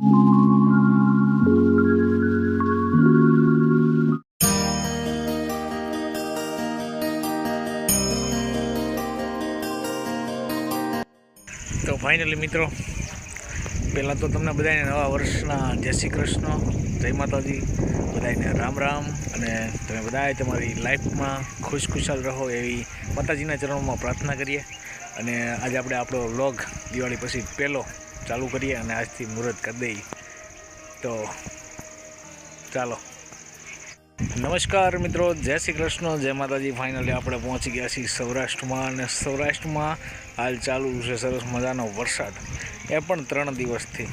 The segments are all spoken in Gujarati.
તો ફાઇનલી મિત્રો, પહેલાં તો તમને બધાને નવા વર્ષના જય શ્રી કૃષ્ણ, જય માતાજી, બધાને રામ રામ, અને તમે બધાએ તમારી લાઈફમાં ખુશ ખુશાલ રહો એવી માતાજીના ચરણોમાં પ્રાર્થના કરીએ. અને આજે આપણે આપણો વ્લોગ દિવાળી પછી પહેલો ચાલુ કરીએ અને આજથી મુહૂર્ત કરી દઈએ. તો ચાલો. નમસ્કાર મિત્રો, જય શ્રી કૃષ્ણ. જય માતાજી ફાઇનલી આપણે પહોંચી ગયા છીએ સૌરાષ્ટ્રમાં અને સૌરાષ્ટ્રમાં હાલ ચાલુ છે સરસ મજાનો વરસાદ. એ પણ ત્રણ દિવસથી.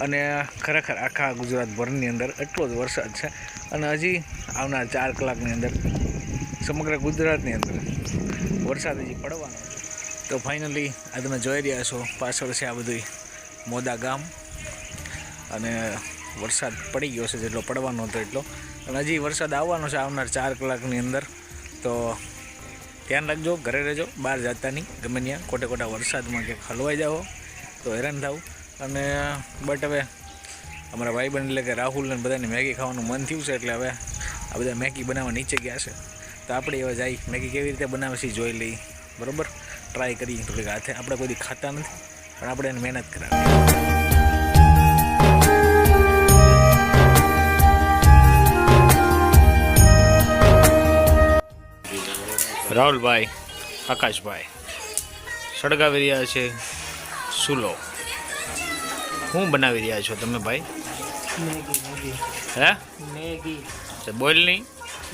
અને ખરેખર આખા ગુજરાતભરની અંદર એટલો જ વરસાદ છે અને હજી આવનાર ચાર કલાકની અંદર સમગ્ર ગુજરાતની અંદર વરસાદ હજી પડવાનો છે. તો ફાઇનલી આ તમે જોઈ રહ્યા છો, પાછળ છે આ બધું મોદા ગામ. અને વરસાદ પડી ગયો છે, જેટલો પડવાનો હતો એટલો. અને હજી વરસાદ આવવાનો છે આવનાર ચાર કલાકની અંદર. તો ધ્યાન રાખજો, ઘરે રહેજો બહાર જતા નહીં. ગમે ત્યાં ખોટે ખોટા વરસાદમાં કે હલવાઈ જાઓ, તો હેરાન થાવ. અને બટ હવે અમારા ભાઈબંધ એટલે કે રાહુલને બધાને મેગી ખાવાનું મન થયું છે, એટલે હવે આ બધા મેગી બનાવવા નીચે ગયા છે. તો આપણે એવા જાય મેગી કેવી રીતે બનાવે છે જોઈ લઈ બરાબર? ટ્રાય કરી થોડીક હાથે. આપણે કોઈ ખાતા નથી પણ આપણે એને મહેનત કરાવી. રાહુલભાઈ આકાશભાઈ સળગાવી રહ્યા છે સુલો શું બનાવી રહ્યા છો તમે ભાઈ? હે? મેગી. બોલ નહીં.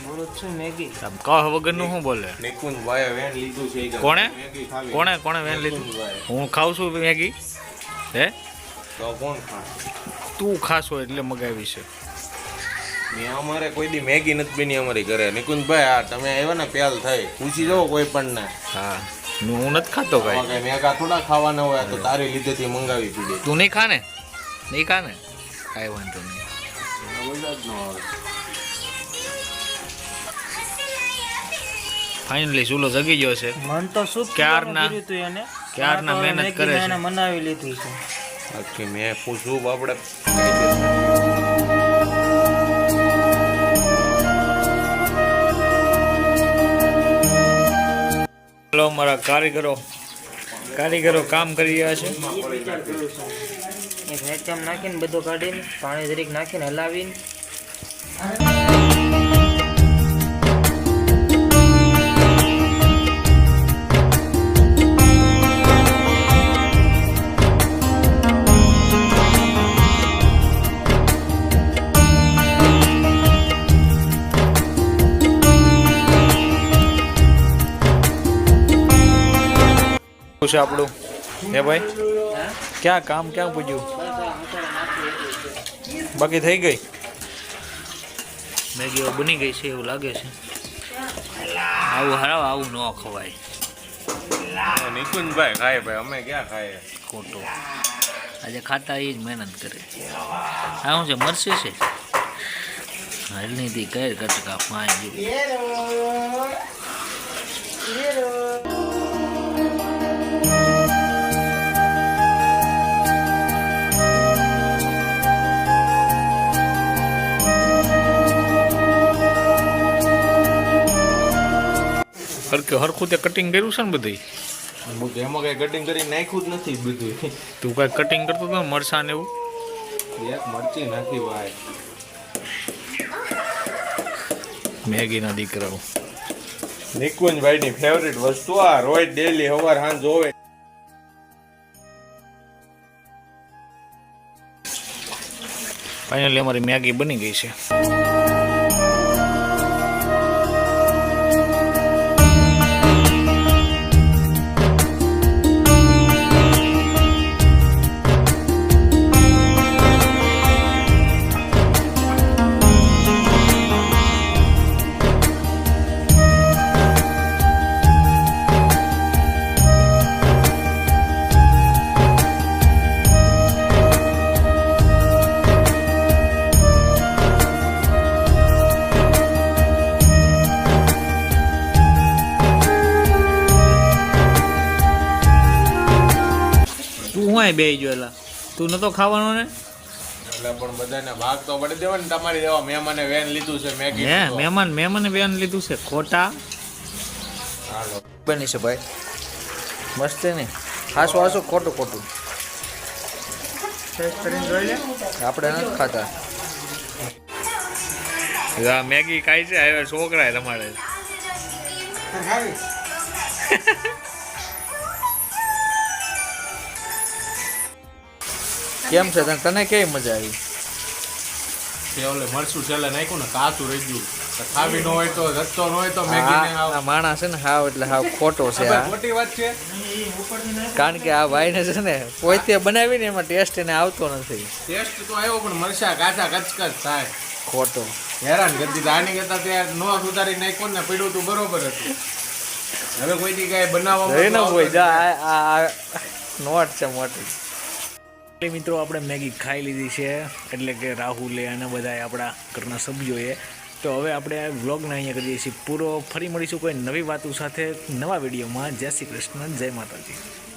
બોલું છું મેગી. કહ વગરનું શું બોલે? નિકુંજભાઈએ વેન લીધું છે કોણે? કોણે કોણે વેન લીધું? હું ખાઉં છું મેગી? હે? તો કોણ ખા તું ખાશો એટલે મગાવી છે. મેં અમારે કોઈ દી મેગી નથી બની અમારી ઘરે. નિકુંજભાઈ આ તમે આવ્યા ને પ્યાલ થઈ. પૂછી જાઓ કોઈ પણ ને. હા. હું નથી ખાતો ભાઈ કઈ. મેગા થોડા ખાવાના હોય તો તારી લીધેથી મંગાવી પીધી. તું નહીં ખા ને નહીં ખા ને કાંઈ વાંધો નહીં. ફાઇનલી ચૂલો જગી ગયો છે. મન તો શું ક્યારના- ક્યારના મહેનત કરે છે. એને મનાવી લીધું છે. બાકી મેં પૂછું બાપડે હેલો મારા કારીગરો. કારીગરો કામ કરી રહ્યા છે? એક હેચમ નાખીને બધું કાઢીને પાણી જરીક નાખીને હલાવીને. શું છે આપણું? હે ભાઈ? ક્યાં કામ ક્યાં પૂજ્યું? બાકી થઈ ગઈ? મેગીઓ બની ગઈ છે એવું લાગે છે. આવું હરાવ આવું ન ખવાય. નિકુંજભાઈ ખાય ભાઈ અમે ક્યાં ખાઈએ? ખોટું. આજે ખાતા એ જ મહેનત કરે. આ શું છે મરસી છે? હલનીથી કઈ કટકા પાંચ જેવું. હરકે હરખું તે કટિંગ કર્યું છે ને બધી હું તો એમાં કઈ કટિંગ કરી નાખ્યું જ નથી બધું તું કાંઈ કટિંગ કરતો હતો મરસા ને એવું? એક મરચી નાખી ભાઈ. મેગીના દીકરાઓ. નિકુંજભાઈ ની ફેવરિટ વસ્તુ આ રોજ ડેલી સવાર સાંજ જોવે. ફાઇનલી અમારી મેગી બની ગઈ છે. તું હું બે જોયેલા તું નતો ખાવાનો ને? એટલે પણ બધાને ભાગ તો પડી દેવા ને તમારી દેવા મહેમાને વેન લીધું છે મેગી હે મહેમાન મહેમાને વેન લીધું છે ખોટા. હાલો. બની છે ભાઈ. મસ્ત છે ને? હાસું હાસું ખોટું ખોટું. ટેસ્ટ કરીને જોઈ લે. આપણે નથી ખાતા. મેગી ખાય છે આવ્યા છોકરા તમારે. કેમ છે? તને કેવી મજા આવી? તે ઓલે મરચું છેલ્લે નાખ્યું ને કાચું રહી ગયું. ખાવી ન હોય તો રસ્તો ન હોય તો મેગી માણસ છે ને હાવ એટલે હાવ ખોટો છે આ મોટી વાત છે? કારણ કે આ ભાઈને છે ને પોતે બનાવીને એમાં ટેસ્ટ એને આવતો નથી. ટેસ્ટ તો આવ્યો પણ મરચા કાચા કચકચ થાય. ખોટો. હેરાન કરતી. આની કરતા ત્યાં નો સુધારી નાખ્યું ને પીડું તું બરોબર હતું. હવે કોઈ દી કાંઈ જા આ નોટ છે મોટી. એટલે મિત્રો આપણે મેગી ખાઈ લીધી છે. એટલે કે રાહુલે અને બધાએ આપણા ઘરના સભ્યોએ. તો હવે આપણે વ્લોગને અહીંયા કરીએ છીએ પૂરો. ફરી મળીશું કોઈ નવી વાતો સાથે નવા વિડીયોમાં. જય શ્રી કૃષ્ણ, જય માતાજી.